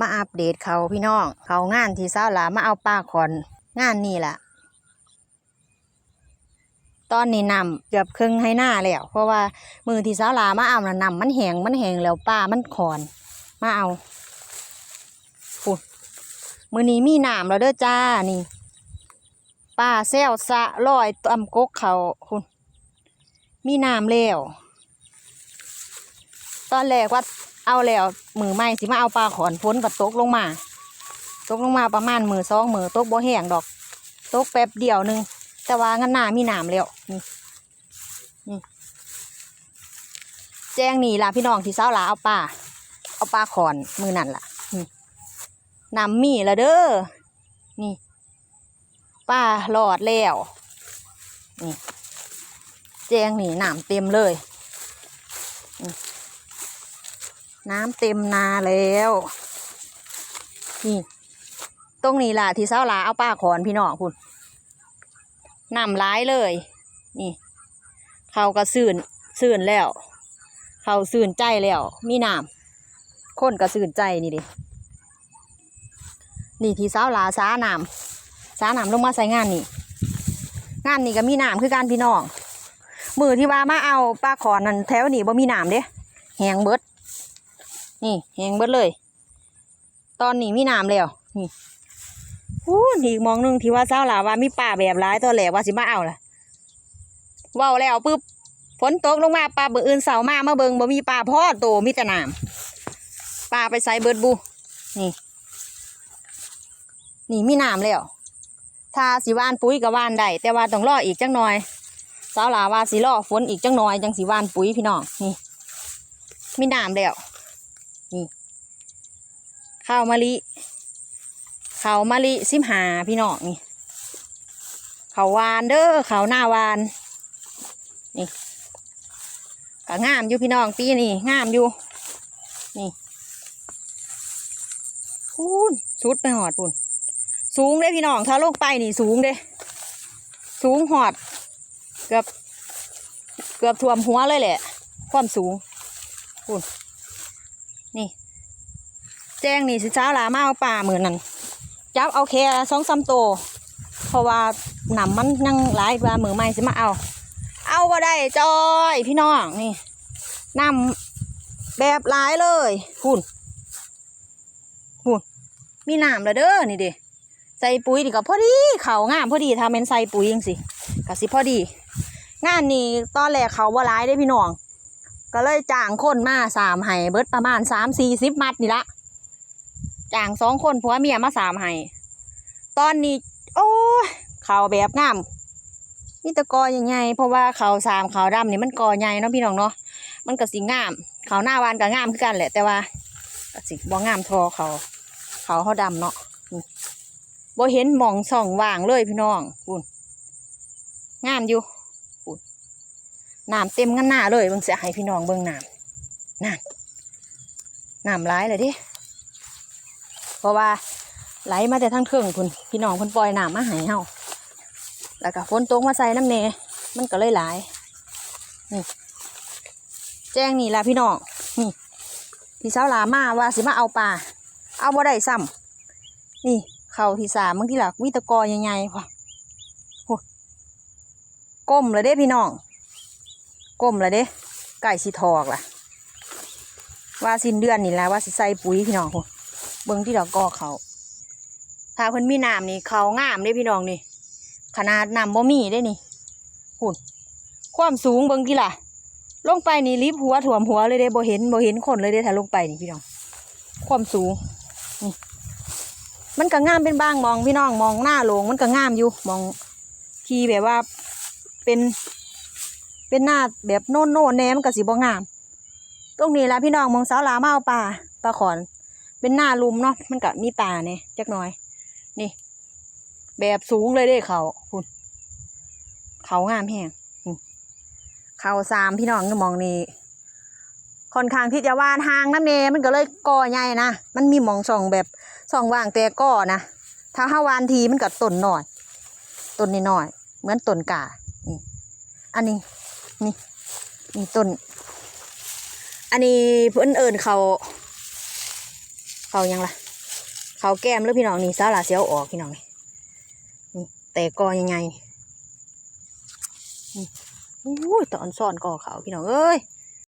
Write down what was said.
มาอัปเดตเขาพี่น้อง เขางานที่สาหลามาเอาปลาขอนงานนี่แหละตอนนี้นำเกือบครึ่งให้หน้าแล้วเพราะว่ามือที่สาวลามาเอาน่ะนำมันแหงมันแหงแล้วปลามันขอน มาเอาปุดมือนี้มีน้ำแล้วเด้อจ้านี่ปลาแซวสะลอยตำกกเขาคุณมีน้ำแล้วตอนแรกว่า เอาแล้วมือใหม่สิมาเอาปลาขอนพ้นกับตกลงมา ตกลงมาประมาณมือสองมือตกบ่แห้งดอก ตกแป๊บเดียวหนึง แต่ว่างั้นหน้ามีหนามแล้วนี่นี่แจ้งนี่ล่ะพี่น้องที่เช้าหลาเอาปลาเอาปลาขอนมือนั่นล่ะนี่น้ำมีแล้วเด้อนี่ปลาหลอดแล้วนี่แจ้งนี่น้ำเต็มเลย น้ำเต็มนาแล้ว นี่ ตรงนี้ล่ะที่เสาหลาเอาป้าขอนพี่น้องคุณน้ำร้ายเลย นี่ เขาก็สื่นสื่นแล้ว เขาสื่นใจแล้ว มีน้ำคนก็สื่นใจนี่ดินี่ที่เสาหลาสาน้ำสาน้ำลงมาใส่งานนี่ งานนี่ก็มีน้ำคือการพี่น้องมือที่ว่ามาเอาป้าขอนนั่นแถวนี่บ่มีน้ำเด้แหงเบิด นี่แหงเบิดเลย ตอนนี้มีน้ำแล้วนี่อู้อีกมองหนึงที่ว่าเจ้าหลาว่ามีป่าแบบร้ายตัวแหลกว่าสิมาเอาล่ะว้าแล้วปุ๊บฝนตกลงมาปลาเบืออื่นเสามามาเบิงบ่มีปลาพ่อโตมีแต่น้ำปลาไปใส่เบิดบูนี่นี่มีน้ำแล้วถ้าสิว่านปุ๋ยกับว่านได้แต่ว่าต้องรออีกจังหน่อยสาวหลาว่าสิรอฝนอีกจังหน่อยจังสิว่านปุ๋ยพี่น้องนี่มีน้ำแล้ว นี่ ข้าวมะลิข้าวมะลิสิมหาพี่น้องนี่ข้าววานเด้อข้าวหน้าวาน นี่ก็งามอยู่พี่น้องปีนี่งามอยู่ นี่พูนสุดไปหอดพูนสูงเลยพี่น้องถ้าลงไปนี่สูงเด้ สูงหอด เกือบ เกือบท่วมหัวเลยแหละ ความสูงพูน นี่ แจ้งนี่สิเช้าลามาเอาป่าเหมือนนั่นจับเอาแค่สองสามตัวเพราะว่าหนำมันยังหลายว่ามือใหม่สิมาเอา เอาก็ได้จอยพี่น้องนี่นำแบบหลายเลยหุ่นหุ่นมีน้ำแล้วเด้อนี่เด้ใส่ปุ๋ยนี่ก็พอดีเขางามพอดีทำเป็นใส่ปุ๋ยยังสิก็สิพอดี งานนี้ตอนแรกเขาว่าร้ายได้พี่น้อง ก็เลยจ้างคนมาสามไห้เบิดประมาณสามสี่สิบมัดนี่ละจ้างสองคนผัวเมียมาสามไห้ตอนนี้ โอ้เขาวแบบงามมีแตะกอใหญ่ๆเพราะว่าเขาวสามเขาวดำนี่มันกอใหญ่เนาะพี่น้องเนาะมันก็สิงาม เขาวหน้าวานก็งามคือกันแหละ แต่ว่าก็สิบ่งามทอเขา เขาเขาดำเนาะบ่เห็นหมองส่องว่างเลยพี่น้องคุณงามอยู่ น้ำเต็มกันหน้าเลยเบิ่งเสียให้พี่น้องเบิ่งน้ำนั่นน้ำร้ายเลยดิเพราะว่าไหลมาแต่ทางเทิงพุ่นพี่น้องพุ่นปล่อยน้ำมาให้เฮาแล้วก็ฝนตกมาใส่น้ำเนมันก็เลยหลายนี่แจ้งนี่ละพี่น้องนี่พี่สาวหลามาว่าสิมาเอาปลาเอาบ่ได้ซ้ำนี่เข่าที่สามบางทีหลักวิตกอใหญ่ๆพอก้มเลยเด้พี่น้อง ก้มแล้วเด้ไก่สิทอกล่ะ ว่าสิ้นเดือนนี่แหละว่าสิใส่ปุ๋ยพี่น้องพุ่นเบิ่งที่ดอกกอเขาถ้าเพิ่นมีน้ำนี่เขางามเด้พี่น้องนี่ ขนาดน้ำบ่มีได้นี่พุ่นความสูงเบิ่งกี่ล่ะ ลงไปนี่ลิบหัวถ่วมหัวเลยเด้บ่เห็นบ่เห็นคนเลยเด้ถ้าลงไปนี่พี่น้อง ความสูงนี่มันก็งามเป็นบางมองพี่น้องมองหน้าโลงมันก็งามอยู่มองที่แบบว่าเป็น เป็นหน้าแบบโน่นโน่นแนมกับสีบงาม ตรงนี้แหละพี่น้องมองสาวลามาเอาป่าปลาขอน เป็นหน้าลุมเนาะมันก็มีป่าเนี่ยจักหน่อย นี่ แบบสูงเลยเด้เขาคุณเขางามแห้งเขาสามพี่น้องก็มองนี่ค่อนข้างที่จะว่านหางน้ำเนมันก็เลยก่อใหญ่นะมันมีมองส่องแบบส่องว่างแต่ก่อนะถ้าห้าวานทีมันก็ต้นหน่อยต้นนิดหน่อย เหมือนต้นกานี่อันนี้ นี่นี่ต้น อันนี้เพื่อนเอิญเขา เขายังล่ะ เขาแก้มแล้วพี่น้องนี่สาหลาเสียวออกพี่น้องนี่นี่แต่กอยังไงนี่อุ้ยตอนซ่อนกอเขาพี่น้องเอ้ย